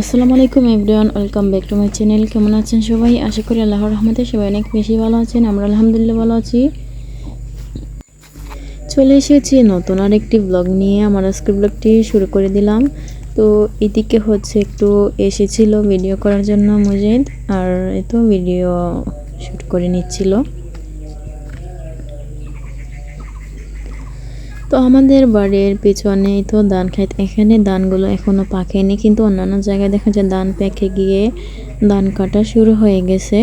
আসসালামু আলাইকুম everyone, welcome back to my channel. কেমন আছেন সবাই? আশা করি আল্লাহর রহমতে সবাই অনেক বেশি ভালো আছেন, আমরা আলহামদুলিল্লাহ ভালো আছি। চলে এসেছি নতুন আর একটি ব্লগ নিয়ে। আমার আজকের ব্লগটি শুরু করে দিলাম। তো এদিকে হচ্ছে একটু এসেছিল ভিডিও করার জন্য মুজিদ, আর এ তো ভিডিও শ্যুট করে নিচ্ছিল। তো আমাদের বাড়ির পেছনেই তো ধান খেত এখানে ধানগুলো এখনও পাকেনি, কিন্তু অন্যান্য জায়গায় দেখা যায় ধান পেকে গিয়ে ধান কাটা শুরু হয়ে গেছে।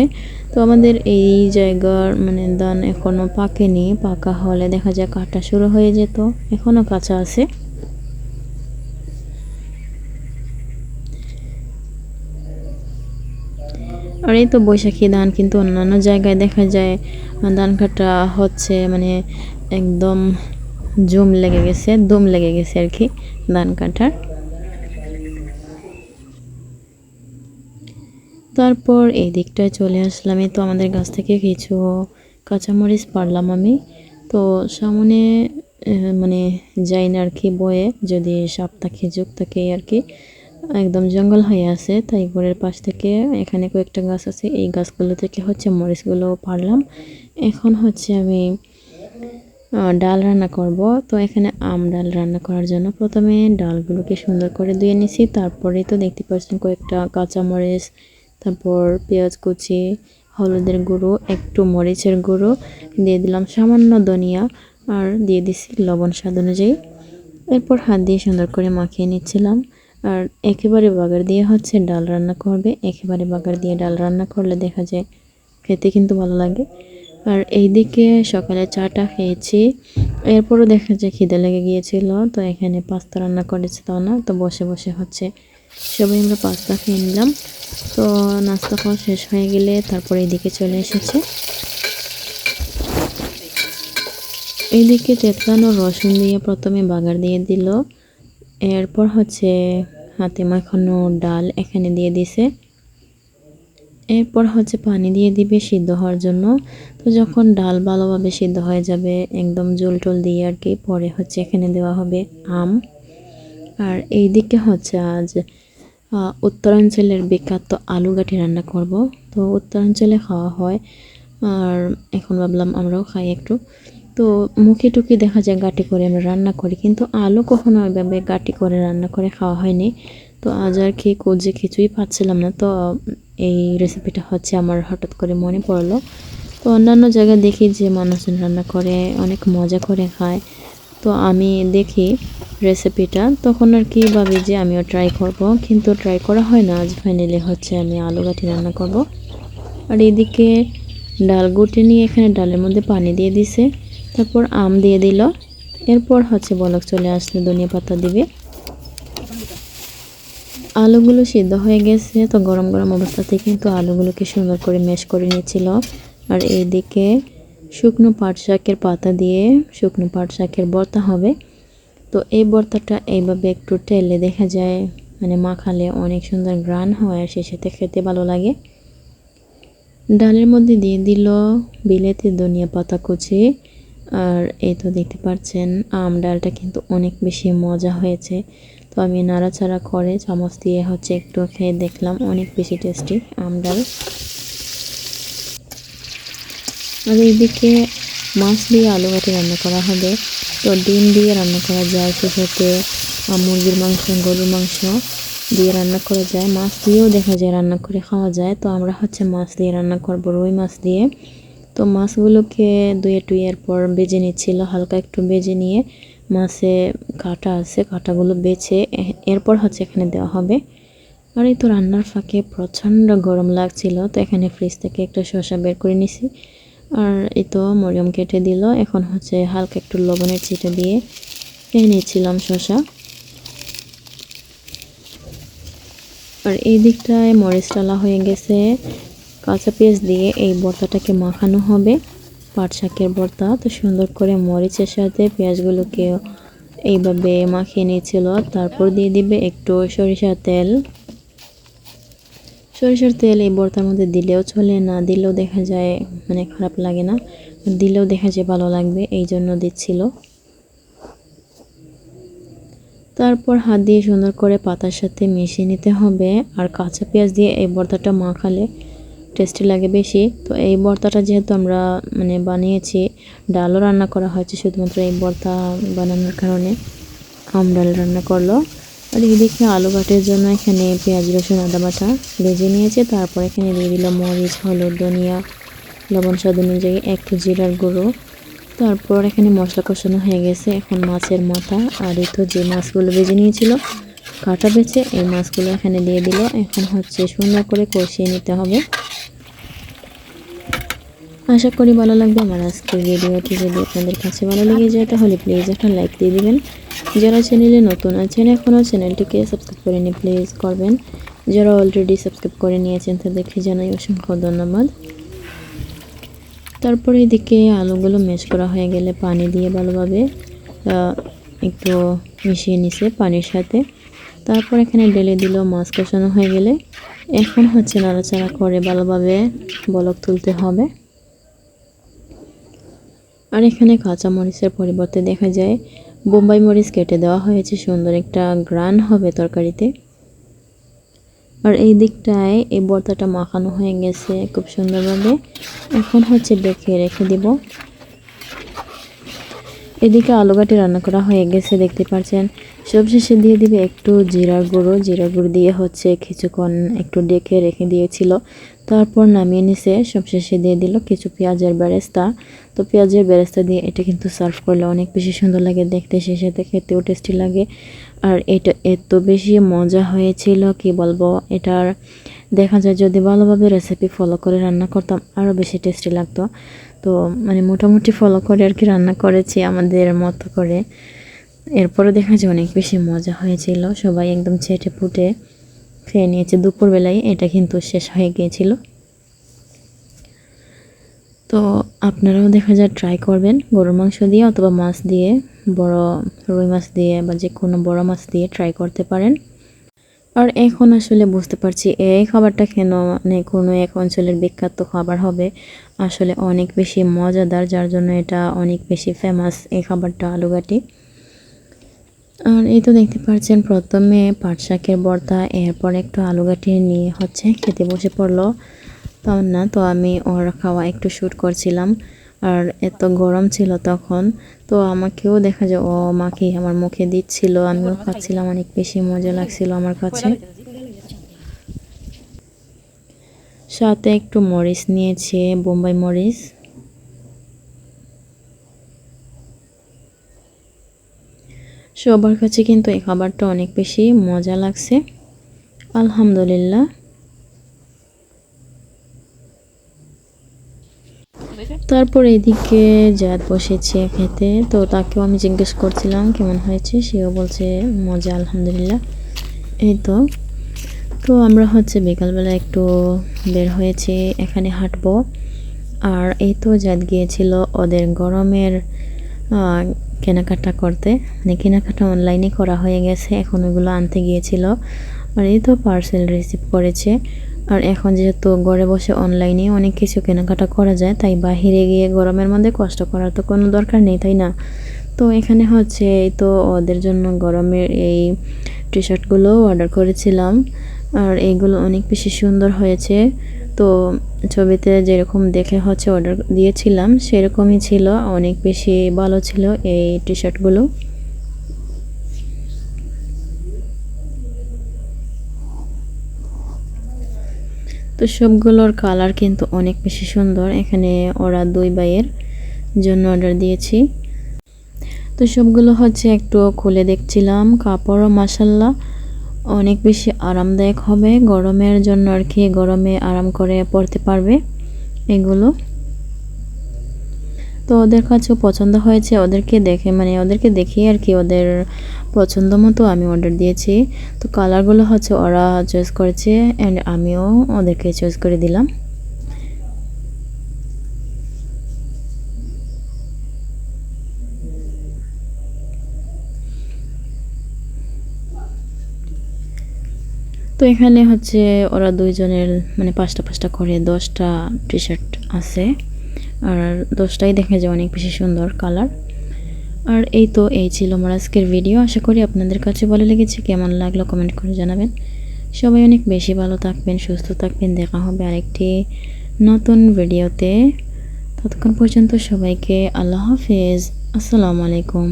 তো আমাদের এই জায়গার মানে ধান এখনও পাকেনি, পাকা হলে দেখা যায় কাটা শুরু হয়ে যেত, এখনও কাঁচা আছে। আর এই তো বৈশাখী ধান, কিন্তু অন্যান্য জায়গায় দেখা যায় ধান কাটা হচ্ছে মানে একদম জুম লেগে গেছে, দুম লেগে গেছে আর কি, ধান কাটার তারপর এই দিকটায় চলে আসলাম। তো আমাদের গাছ থেকে কিছু কাঁচামরিচ পারলাম আমি। তো সামনে মানে যাই না আর কি বয়ে, যদি সাপ থাকে, যুগ থাকে আর কি, একদম জঙ্গল হয়ে আছে, তাই ঘরের পাশ থেকে এখানে কয়েকটা গাছ আছে। এই গাছগুলো থেকে হচ্ছে মরিচগুলো পারলাম এখন হচ্ছে আমি ডাল রান্না করব। তো এখানে আম ডাল রান্না করার জন্য প্রথমে ডালগুলোকে সুন্দর করে ধুয়ে নিছি। তারপরে তো দেখতে পাচ্ছেন কয়েকটা কাঁচামরিচ, তারপর পেঁয়াজ কুচি, হলুদের গুঁড়ো, একটু মরিচের গুঁড়ো, দিয়ে দিলাম সামান্য ধনিয়া আর দিয়ে দিছি লবণ স্বাদ অনুযায়ী। এরপর হাত দিয়ে সুন্দর করে মাখিয়ে নিচ্ছিলাম। আর একেবারে বাগার দিয়ে হচ্ছে ডাল রান্না করবে। একেবারে বাগার দিয়ে ডাল রান্না করলে দেখা যায় খেতে কিন্তু ভালো লাগে। আর এইদিকে সকালে চাটা খেয়েছি। এরপরও দেখা যায় খিদে লেগে গিয়েছিল, তো এখানে পাস্তা রান্না করেছে তাও না তো বসে বসে হচ্ছে। সবাই আমরা পাস্তা খেয়ে নিলাম। তো নাস্তা খাওয়া শেষ হয়ে গেলে তারপর এইদিকে চলে এসেছে। এইদিকে তেতলানো রসুন দিয়ে প্রথমে বাগার দিয়ে দিল। এরপর হচ্ছে হাতে মাখানো ডাল এখানে দিয়ে দিছে। এরপর হচ্ছে পানি দিয়ে দিবে সিদ্ধ হওয়ার জন্য। তো যখন ডাল ভালোভাবে সিদ্ধ হয়ে যাবে, একদম জল টল দিয়ে আর কি, পরে হচ্ছে এখানে দেওয়া হবে আম। আর এই দিকে হচ্ছে আজ উত্তরাঞ্চলের বিখ্যাত আলু গাঠি রান্না করব। তো উত্তরাঞ্চলে খাওয়া হয়। আর এখন ভাবলাম আমরাও খাই একটু। তো মুখে টুকি দেখা যায় গাটি করে আমরা রান্না করি, কিন্তু আলু কখনো ওইভাবে গাটি করে রান্না করে খাওয়া হয়নি। তো আজ আর কি কোজে কিছুই পাচ্ছিলাম না, তো এই রেসিপিটা হচ্ছে আমার হঠাৎ করে মনে পড়ল। তো অন্যান্য জায়গায় দেখি যে মানুষজন রান্না করে, অনেক মজা করে খায়। তো আমি দেখি রেসিপিটা তখন আর কি ভাবি যে আমিও ট্রাই করব, কিন্তু ট্রাই করা হয় না। আজ ফাইনালি হচ্ছে আমি আলু গাঠি রান্না করব। আর এদিকে ডাল গুটে নিয়ে এখানে ডালের মধ্যে পানি দিয়ে দিছে, তারপর আম দিয়ে দিল। এরপর হচ্ছে বলক চলে আসলে ধনিয়া পাতা দিবে। আলুগুলো সিদ্ধ হয়ে গেছে। তো গরম গরম অবস্থাতে কিন্তু আলুগুলোকে সুন্দর করে ম্যাশ করে নিয়েছিল। আর এইদিকে শুকনো পাট শাকের পাতা দিয়ে শুকনো পাট শাকের বর্তা হবে। তো এই বর্তাটা এইভাবে একটু টেলে দেখা যায়। মানে মাখালে অনেক সুন্দর গ্রান হয় আর সেই সাথে খেতে ভালো লাগে। ডালের মধ্যে দিয়ে দিল বিলেতি ধনিয়া পাতা কুচি। আর এই তো দেখতে পাচ্ছেন, আম ডালটা কিন্তু অনেক বেশি মজা হয়েছে। তো আমি নাড়াচাড়া করে চামচ দিয়ে হচ্ছে একটু খেয়ে দেখলাম, অনেক বেশি টেস্টি আম ডাল। আর এইদিকে মাছ দিয়ে আলু কাটি রান্না করা হবে। তো ডিম দিয়ে রান্না করা যায় সেসাথে মুরগির মাংস, গরুর মাংস দিয়ে রান্না করা যায়। মাছ দিয়েও দেখা যায় রান্না করে খাওয়া যায়। তো আমরা হচ্ছে মাছ দিয়ে রান্না করব, রুই মাছ দিয়ে। তো মাছগুলোকে দুয়ে টুইয়ের পর বেজে নিচ্ছিল, হালকা একটু বেজে নিয়ে মাছে কাটা আছে, কাটাগুলো বেছে এরপর হচ্ছে এখানে দেওয়া হবে। আর এই তো রান্নার ফাঁকে প্রচণ্ড গরম লাগছিল, তো এখানে ফ্রিজ থেকে একটা শসা বের করে নিছি। আর এই তো মরিয়ম কেটে দিল, এখন হচ্ছে হালকা একটু লবণের ছিটে দিয়ে খেয়ে নিচ্ছিলাম শসা। আর এই দিকটায় মরিচ টালা হয়ে গেছে, কাঁচা পেঁয়াজ দিয়ে এই বর্তাটাকে মাখানো হবে। পাট শাকের ভর্তা, তো সুন্দর করে মরিচের সাথে পেঁয়াজগুলোকে এইভাবে মাখিয়ে নিয়েছিল। তারপর দিয়ে দিবে একটু সরিষার তেল। সরিষার তেল এই ভর্তার মধ্যে দিলেও চলে, না দিলেও দেখা যায় মানে খারাপ লাগে না, দিলেও দেখা যায় ভালো লাগবে, এই জন্য দিচ্ছিল। তারপর হাত দিয়ে সুন্দর করে পাতার সাথে মিশিয়ে নিতে হবে, আর কাঁচা পেঁয়াজ দিয়ে এই ভর্তাটা মাখালে টেস্টি লাগে বেশি। তো এই ভর্তাটা যেহেতু আমরা মানে বানিয়েছি, ডালও রান্না করা হয়েছে শুধুমাত্র এই ভর্তা বানানোর কারণে। আম ডাল রান্না করল। আর এদিকে আলু বাটের জন্য এখানে পেঁয়াজ, রসুন, আদা বাটা ভেজে নিয়েছে। তারপর এখানে দিয়ে দিল মরিচ, হলুদ, ধনিয়া, লবণ স্বাদ অনুযায়ী এক জিরার গুঁড়ো। তারপর এখানে মশলা কষানো হয়ে গেছে এখন মাছের মাথা। আর এই তো যে মাছগুলো ভেজে নিয়েছিল, কাটা বেছে, এই মাছগুলো এখানে দিয়ে দিল। এখন হচ্ছে সুন্দর করে কষিয়ে নিতে হবে। আশা করি ভালো লাগবে আমার আজকের ভিডিওটি। যদি আপনাদের কাছে ভালো লেগে যায়, তাহলে প্লিজ একটা লাইক দিয়ে দিবেন। যারা চ্যানেলে নতুন আছেন, এখনও চ্যানেলটিকে সাবস্ক্রাইব করে নিয়ে প্লিজ করবেন। যারা অলরেডি সাবস্ক্রাইব করে নিয়েছেন, তাদেরকে জানাই অসংখ্য ধন্যবাদ। তারপরে এদিকে আলুগুলো ম্যাশ করা হয়ে গেলে পানি দিয়ে ভালোভাবে একটু মিশিয়ে নিছে পানির সাথে। তারপর এখানে ঢেলে দিল মাছ কষানো হয়ে গেলে। এখন হচ্ছে নাড়াচাড়া করে ভালোভাবে বলক তুলতে হবে। আর এখানে কাঁচা মরিচের পরিবর্তে দেখা যায়, বোম্বাই মরিচ কেটে দেওয়া হয়েছে, সুন্দর একটা গ্রান হবে তরকারিতে। আর এই দিকটায় এই বর্তাটা মাখানো হয়ে গেছে খুব সুন্দরভাবে। এখন হচ্ছে ডেকে রেখে দিব। এদিকে আলুগাটি রান্না করা হয়ে গেছে, দেখতে পাচ্ছেন। সবশেষে দিয়ে দিবে একটু জিরার গুঁড়ো। জিরা গুঁড়ো দিয়ে হচ্ছে কিছুক্ষণ একটু ডেকে রেখে দিয়েছিল। তারপর নামিয়ে নিছে সবশেষে দিয়ে দিল কিছু পেঁয়াজের বেরেস্তা। তো পেঁয়াজের বেরেস্তা দিয়ে এটা কিন্তু সার্ভ করলে অনেক বেশি সুন্দর লাগে, দেখতে সে সাথে খেতেও টেস্টি লাগে। আর এটা এত বেশি মজা হয়েছিল, কি বলব? এটার দেখা যায় যদি ভালোভাবে রেসিপি ফলো করে রান্না করতাম আরও বেশি টেস্টি লাগতো। তো মানে মোটামুটি ফলো করে আর কি রান্না করেছি আমাদের মতো করে। এরপরে দেখা যায় অনেক বেশি মজা হয়েছিল, সবাই একদম ছেটে ফুটে খেয়ে নিয়েছে দুপুরবেলায়, এটা কিন্তু শেষ হয়ে গিয়েছিল। তো আপনারাও দেখা যায় ট্রাই করবেন। গরুর মাংস দিয়ে অথবা মাছ দিয়ে, বড় রুই মাছ দিয়ে বা যে কোনো বড় মাছ দিয়ে ট্রাই করতে পারেন। আর এখন আসলে বুঝতে পারছি, এই খাবারটা কেন মানে কোনো এক অঞ্চলের বিখ্যাত খাবার হবে? আসলে অনেক বেশি মজাদার, যার জন্য এটা অনেক বেশি ফেমাস এই খাবারটা আলুগাটি আর এই তো দেখতে পাচ্ছেন প্রথমে পাট শাকের বর্তা, এরপর একটু আলুগাটি নিয়ে হচ্ছে খেতে বসে পড়ল। তাও না, তো আমি ওর খাওয়া একটু শ্যুট করছিলাম। আর এত গরম ছিল তখন, তো আমাকেও দেখা যায়, ও মাকে আমার মুখে দিচ্ছিল, আমিও খাচ্ছিলাম, অনেক বেশি মজা লাগছিল আমার কাছে। সাথে একটু মরিচ নিয়েছে, বোম্বাই মরিচ। সবার কাছে কিন্তু এই খাবারটা অনেক বেশি মজা লাগছে। আলহামদুলিল্লাহ। তারপর এদিকে জাত বসেছে খেতে, তো তাকেও আমি জিজ্ঞেস করছিলাম, কেমন হয়েছে? সেও বলছে, মজা, আলহামদুলিল্লাহ। এই তো। তো আমরা হচ্ছে বিকালবেলা একটু বের হয়েছি, এখানে হাঁটবো। আর এই তো জাত গিয়েছিল, ওদের গরমের কেনাকাটা করতে। মানে কেনাকাটা অনলাইনে করা হয়ে গেছে, এখন ওগুলো আনতে গিয়েছিল। আর এই তো পার্সেল রিসিভ করেছে। আর এখন যেহেতু ঘরে বসে অনলাইনে অনেক কিছু কেনাকাটা করা যায়, তাই বাহিরে গিয়ে গরমের মধ্যে কষ্ট করার তো কোনো দরকার নেই, তাই না? তো এখানে হচ্ছে এই তো ওদের জন্য গরমের এই টি শার্টগুলো অর্ডার করেছিলাম। আর এইগুলো অনেক বেশি সুন্দর হয়েছে। তো ছবিতে যেরকম দেখে হচ্ছে অর্ডার দিয়েছিলাম, সেরকমই ছিল, অনেক বেশি ভালো ছিল এই টি শার্টগুলো তো সবগুলোর কালার কিন্তু অনেক বেশি সুন্দর, এখানে ওরা দুই বাইয়ের জন্য অর্ডার দিয়েছি। তো সবগুলো হচ্ছে একটু খুলে দেখছিলাম, কাপড়ও মাসাল্লাহ অনেক বেশি আরামদায়ক হবে। গরমের জন্য আর কি গরমে আরাম করে পড়তে পারবে এগুলো। তো ওদের কাছেও পছন্দ হয়েছে, ওদেরকে দেখে মানে ওদেরকে দেখিয়ে আর কি ওদের পছন্দ মতো আমি অর্ডার দিয়েছি। তো কালারগুলো হচ্ছে ওরা চয়েস করেছে অ্যান্ড আমিও ওদেরকে চয়েস করে দিলাম। এখানে হচ্ছে ওরা দুইজনের মানে পাঁচটা পাঁচটা করে দশটা টি শার্ট আছে। আর দশটাই দেখে যায় অনেক বেশি সুন্দর কালার আর এই তো এই ছিল আমার আজকের ভিডিও আশা করি আপনাদের কাছে ভালো লেগেছে। কেমন লাগল কমেন্ট করে জানাবেন। সবাই অনেক বেশি ভালো থাকবেন, সুস্থ থাকবেন। দেখা হবে আরেকটি নতুন ভিডিওতে ততক্ষণ পর্যন্ত সবাইকে আল্লাহ হাফেজ। আসসালামু আলাইকুম।